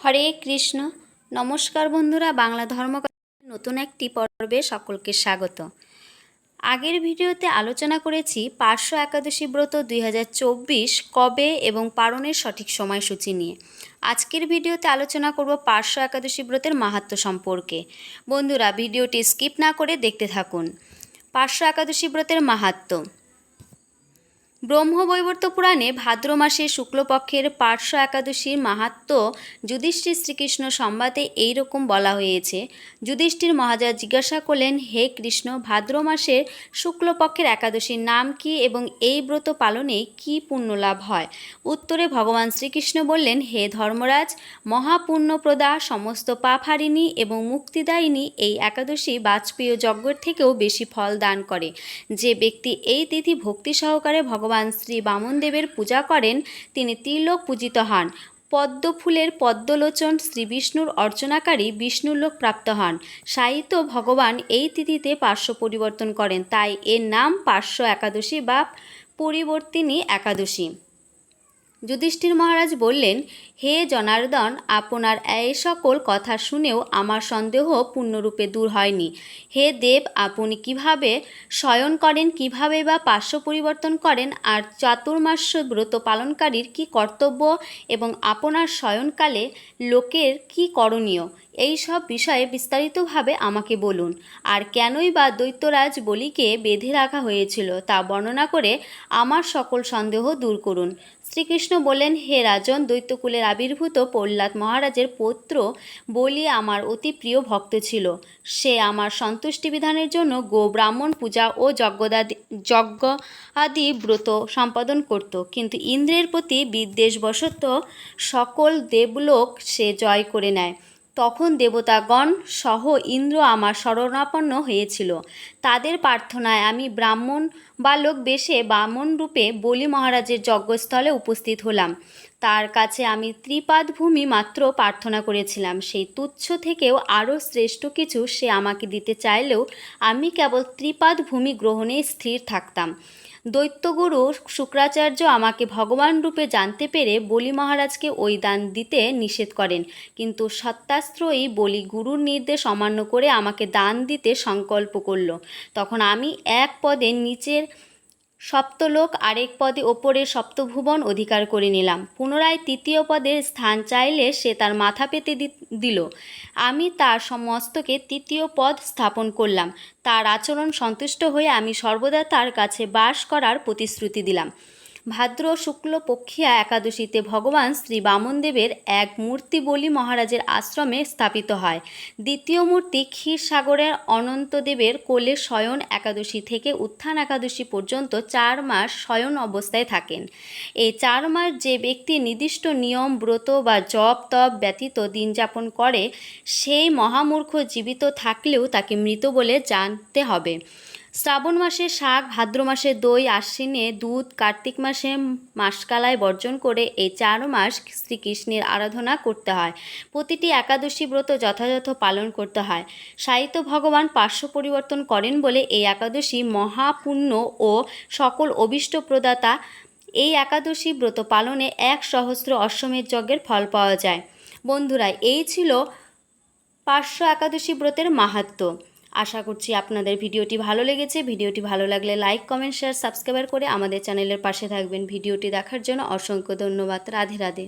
হরে কৃষ্ণ। নমস্কার বন্ধুরা, বাংলা ধর্ম নতুন একটি পর্বে সকলকে স্বাগত। আগের ভিডিওতে আলোচনা করেছি পার্শ্ব একাদশী ব্রত দুই হাজার চব্বিশ কবে এবং পালনের সঠিক সময়সূচি নিয়ে। আজকের ভিডিওতে আলোচনা করব পার্শ্ব একাদশী ব্রতের মাহাত্ম্য সম্পর্কে। বন্ধুরা, ভিডিওটি স্কিপ না করে দেখতে থাকুন। পার্শ্ব একাদশী ব্রতের মাহাত্ম্য ব্রহ্মবৈবর্ত পুরাণে ভাদ্র মাসে শুক্লপক্ষের পার্শ্ব একাদশীর মাহাত্ম্য যুধিষ্ঠির শ্রীকৃষ্ণ সংবাদে এই রকম বলা হয়েছে। যুধিষ্ঠির মহারাজ জিজ্ঞাসা করলেন, হে কৃষ্ণ, ভাদ্র মাসের শুক্লপক্ষের একাদশীর নাম কি এবং এই ব্রত পালনে কি পুণ্যলাভ হয়? উত্তরে ভগবান শ্রীকৃষ্ণ বললেন, হে ধর্মরাজ, মহাপুণ্যপ্রদা সমস্ত পাপ এবং মুক্তিদায়িনী এই একাদশী বাজপেয় যজ্ঞের থেকেও বেশি ফল দান করে। যে ব্যক্তি এই তিথি ভক্তি সহকারে ভগবান শ্রী বামনদেবের পূজা করেন, তিনি ত্রিলোক পূজিত হন। পদ্মফুলের পদ্মলোচন শ্রী বিষ্ণুর অর্চনাকারী বিষ্ণুলোক প্রাপ্ত হন। সাহিত্য ভগবান এই তিথিতে পার্শ্ব পরিবর্তন করেন, তাই এর নাম পার্শ্ব একাদশী বা পরিবর্তিনী একাদশী। যুধিষ্ঠির মহারাজ বললেন, হে জনার্দন, আপনার এই সকল কথা শুনেও আমার সন্দেহ পূর্ণরূপে দূর হয়নি। হে দেব, আপনি কীভাবে শয়ন করেন, কীভাবে বা পার্শ্ব পরিবর্তন করেন, আর চাতুর্মাস্য ব্রত পালনকারীর কি কর্তব্য এবং আপনার শয়নকালে লোকের কি করণীয়, এই সব বিষয়ে বিস্তারিতভাবে আমাকে বলুন। আর কেনই বা দৈত্যরাজ বলিকে বেঁধে রাখা হয়েছিল, তা বর্ণনা করে আমার সকল সন্দেহ দূর করুন। শ্রীকৃষ্ণ বলেন, হে রাজন, দৈত্যকুলের আবির্ভূত প্রহ্লাদ মহারাজের পৌত্র বলি আমার অতি প্রিয় ভক্ত ছিল। সে আমার সন্তুষ্টি বিধানের জন্য গো ব্রাহ্মণ পূজা ও যজ্ঞদাদি যজ্ঞ আদি ব্রত সম্পাদন করত। কিন্তু ইন্দ্রের প্রতি বিদ্বেষবশত সকল দেবলোক সে জয় করে নেয়। তখন দেবতাগণ সহ ইন্দ্র আমার শরণাপন্ন হয়েছিল। তাদের প্রার্থনায় আমি ব্রাহ্মণ বা লোক বেশে বামন রূপে বলি মহারাজের যজ্ঞস্থলে উপস্থিত হলাম। তার কাছে আমি ত্রিপাদ ভূমি মাত্র প্রার্থনা করেছিলাম। সেই তুচ্ছ থেকেও আরও শ্রেষ্ঠ কিছু সে আমাকে দিতে চাইলেও আমি কেবল ত্রিপাদ ভূমি গ্রহণে স্থির থাকতাম। দৈত্যগুরু শুক্রাচার্য আমাকে ভগবান রূপে জানতে পেরে বলি মহারাজকে ওই দান দিতে নিষেধ করেন। কিন্তু সত্যাস্ত্রয়ী বলি গুরুর নির্দেশ অমান্য করে আমাকে দান দিতে সংকল্প করল। তখন আমি এক পদে নিচের সপ্তলোক আরেক পদে ওপরে সপ্তভুবন অধিকার করে নিলাম। পুনরায় তৃতীয় পদের স্থান চাইলে সে তার মাথা পেতে দিল। আমি তার সমস্তকে তৃতীয় পদ স্থাপন করলাম। তার আচরণ সন্তুষ্ট হয়ে আমি সর্বদা তার কাছে বাস করার প্রতিশ্রুতি দিলাম। ভাদ্র শুক্ল পক্ষিয়া একাদশীতে ভগবান শ্রী বামনদেবের এক মূর্তি বলি মহারাজের আশ্রমে স্থাপিত হয়। দ্বিতীয় মূর্তি ক্ষীরসাগরের অনন্তদেবের কোলে শয়ন একাদশী থেকে উত্থান একাদশী পর্যন্ত চার মাস শয়ন অবস্থায় থাকেন। এই চার মাস যে ব্যক্তি নির্দিষ্ট নিয়ম, ব্রত বা জপ তপ ব্যতীত দিন যাপন করে, সেই মহামূর্খ জীবিত থাকলেও তাকে মৃত বলে জানতে হবে। শ্রাবণ মাসে শাক, ভাদ্র মাসে দই, আশ্বিনে দুধ, কার্তিক মাসে মাসকালায় বর্জন করে এই চার মাস শ্রীকৃষ্ণের আরাধনা করতে হয়। প্রতিটি একাদশী ব্রত যথাযথ পালন করতে হয়। সাহিত্য ভগবান পার্শ্ব পরিবর্তন করেন বলে এই একাদশী মহাপুণ্য ও সকল অভিষ্ট প্রদাতা এই একাদশী ব্রত পালনে এক সহস্র অশ্বমেধ যজ্ঞের ফল পাওয়া যায়। বন্ধুরা, এই ছিল পার্শ্ব একাদশী ব্রতের মাহাত্ম্য আশা করছি আপনাদের ভিডিওটি ভালো লেগেছে। ভিডিওটি ভালো লাগলে লাইক কমেন্ট শেয়ার সাবস্ক্রাইব করে আমাদের চ্যানেলের পাশে থাকবেন। ভিডিওটি দেখার জন্য অসংখ্য ধন্যবাদ। রাধে রাধে।